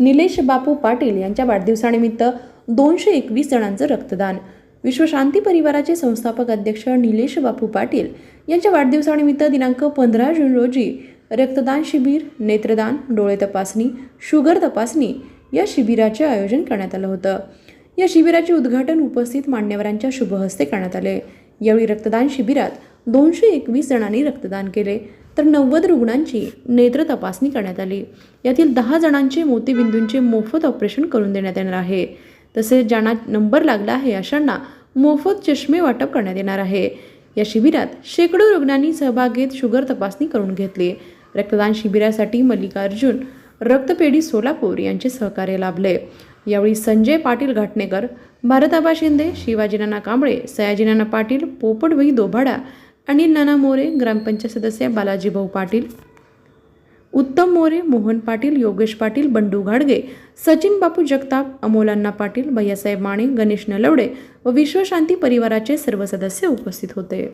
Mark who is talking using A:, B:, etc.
A: निलेश बापू पाटील यांच्या वाढदिवसानिमित्त दोनशे एकवीस जणांचं रक्तदान. विश्वशांती परिवाराचे संस्थापक अध्यक्ष निलेश बापू पाटील यांच्या वाढदिवसानिमित्त दिनांक पंधरा जून रोजी रक्तदान शिबिर नेत्रदान डोळे तपासणी शुगर तपासणी या शिबिराचे आयोजन करण्यात आलं होतं. या शिबिराचे उद्घाटन उपस्थित मान्यवरांच्या शुभहस्ते करण्यात आले. यावेळी रक्तदान शिबिरात दोनशे एकवीस जणांनी रक्तदान केले. तर नव्वद रुग्णांची नेत्र तपासणी करण्यात आली. यातील दहा जणांचे मोतीबिंदूंचे मोफत ऑपरेशन करून देण्यात येणार आहे. तसेच ज्यांना नंबर लागला आहे अशांना मोफत चष्मे वाटप करण्यात येणार आहे. या शिबिरात शेकडो रुग्णांनी सहभाग घेत शुगर तपासणी करून घेतली. रक्तदान शिबिरासाठी मल्लिकार्जुन रक्तपेढी सोलापूर यांचे सहकार्य लाभले. यावेळी संजय पाटील घाटणेकर भारताबा शिंदे शिवाजीनाना कांबळे सयाजीनाना पाटील पोपटभाई दोभाडा अनिल नाना मोरे ग्रामपंचायत सदस्य बालाजीभाऊ पाटील. उत्तम मोरे मोहन पाटील योगेश पाटील बंडू घाडगे सचिन बापू जगताप अमोलांना पाटील भैयासाहेब माने गणेश नलवडे व विश्वशांती परिवाराचे सर्व सदस्य उपस्थित होते.